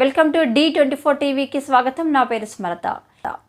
Welcome to the twenty four టీవీకి స్వాగతం. నా పేరు స్మరత.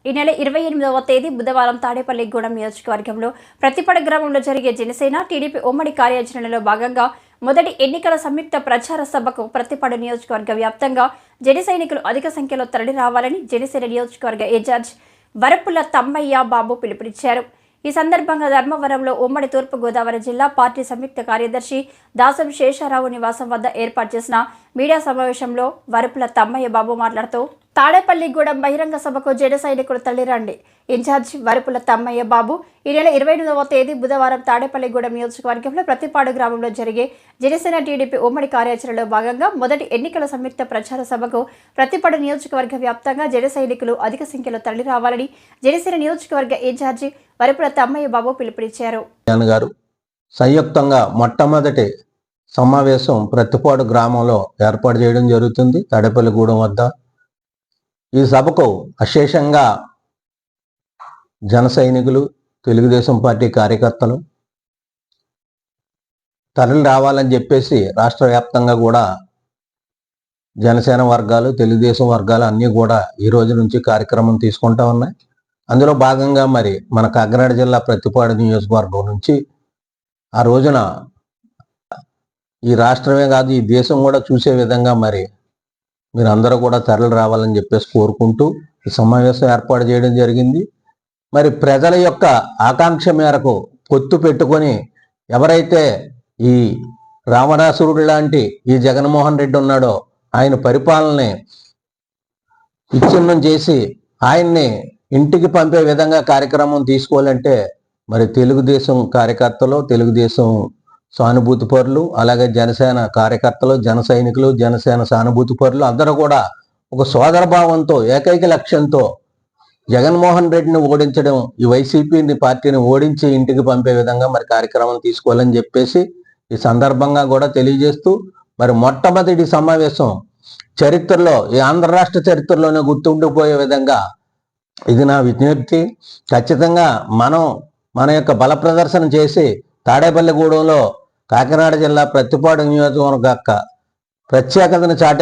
ఈ నెల ఇరవై ఎనిమిదవ తేదీ బుధవారం తాడేపల్లిగూడెం నియోజకవర్గంలో ప్రతిపడ గ్రామంలో జరిగే జనసేన టీడీపీ ఉమ్మడి కార్యాచరణలో భాగంగా మొదటి ఎన్నికల సంయుక్త ప్రచార సభకు ప్రతిపడ నియోజకవర్గ వ్యాప్తంగా జన సైనికులు అధిక సంఖ్యలో తరలి రావాలని జనసేన నియోజకవర్గ ఇన్ఛార్జ్ వరపుల తమ్మయ్య బాబు పిలుపునిచ్చారు. ఈ సందర్భంగా ధర్మవరంలో ఉమ్మడి తూర్పు గోదావరి జిల్లా పార్టీ సంయుక్త కార్యదర్శి దాసం శేషారావు నివాసం వద్ద ఏర్పాటు చేసిన మీడియా సమావేశంలో వరుపుల తమ్మయ్య బాబు మాట్లాడుతూ తాడేపల్లిగూడెం బహిరంగ సభకు జన సైనికులు తల్లిరండి. ఇన్ఛార్జ్ వరపుల తమ్మయ్య బాబు. ఈ నెల ఇరవై ఎనిమిదవ తేదీ బుధవారం తాడేపల్లిగూడెం నియోజకవర్గంలో ప్రతిపాడు గ్రామంలో జరిగే జనసేన టీడీపీ ఉమ్మడి కార్యాచరణలో భాగంగా మొదటి ఎన్నికల సంయుక్త ప్రచార సభకు ప్రతిపాడు నియోజకవర్గ వ్యాప్తంగా జన సైనికులు అధిక సంఖ్యలో తరలి రావాలని జనసేన నియోజకవర్గ ఇన్ఛార్జి వరపుల తమ్మయ్య బాబు పిలుపునిచ్చారు. గారు సంయుక్తంగా మొట్టమొదటి సమావేశం ప్రతిపాడు గ్రామంలో ఏర్పాటు చేయడం జరుగుతుంది. తాడేపల్లిగూడెం వద్ద ఈ సభకు అశేషంగా జన సైనికులు తెలుగుదేశం పార్టీ కార్యకర్తలు తరలి రావాలని చెప్పేసి రాష్ట్ర వ్యాప్తంగా కూడా జనసేన వర్గాలు తెలుగుదేశం వర్గాలు అన్నీ కూడా ఈ రోజు నుంచి కార్యక్రమం తీసుకుంటా ఉన్నాయి. అందులో భాగంగా మరి మన కాకినాడ జిల్లా ప్రతిపాడు నియోజకవర్గం నుంచి ఆ రోజున ఈ రాష్ట్రమే కాదు ఈ దేశం కూడా చూసే విధంగా మరి మీరు అందరూ కూడా తరలి రావాలని చెప్పేసి కోరుకుంటూ ఈ సమావేశం ఏర్పాటు చేయడం జరిగింది. మరి ప్రజల యొక్క ఆకాంక్ష మేరకు పొత్తు పెట్టుకొని ఎవరైతే ఈ రామరాసురుడు లాంటి ఈ జగన్మోహన్ రెడ్డి ఉన్నాడో ఆయన పరిపాలనని విచ్ఛిన్నం చేసి ఆయన్ని ఇంటికి పంపే విధంగా కార్యక్రమం తీసుకోవాలంటే మరి తెలుగుదేశం కార్యకర్తలు తెలుగుదేశం సానుభూతి పరులు అలాగే జనసేన కార్యకర్తలు జన సైనికులు జనసేన సానుభూతి పరులు అందరూ కూడా ఒక సోదర భావంతో ఏకైక లక్ష్యంతో జగన్మోహన్ రెడ్డిని ఓడించడం ఈ వైసీపీని పార్టీని ఓడించి ఇంటికి పంపే విధంగా మరి కార్యక్రమం తీసుకోవాలని చెప్పేసి ఈ సందర్భంగా కూడా తెలియజేస్తూ మరి మొట్టమొదటి సమావేశం చరిత్రలో ఈ ఆంధ్ర రాష్ట్ర చరిత్రలోనే గుర్తుండిపోయే విధంగా ఇది నా విజ్ఞప్తి. ఖచ్చితంగా మనం మన యొక్క బల ప్రదర్శన చేసి తాడేపల్లిగూడెంలో కాకినాడ జిల్లా ప్రతిపాడు నియోజకవర్గ ప్రత్యేకతను చాటి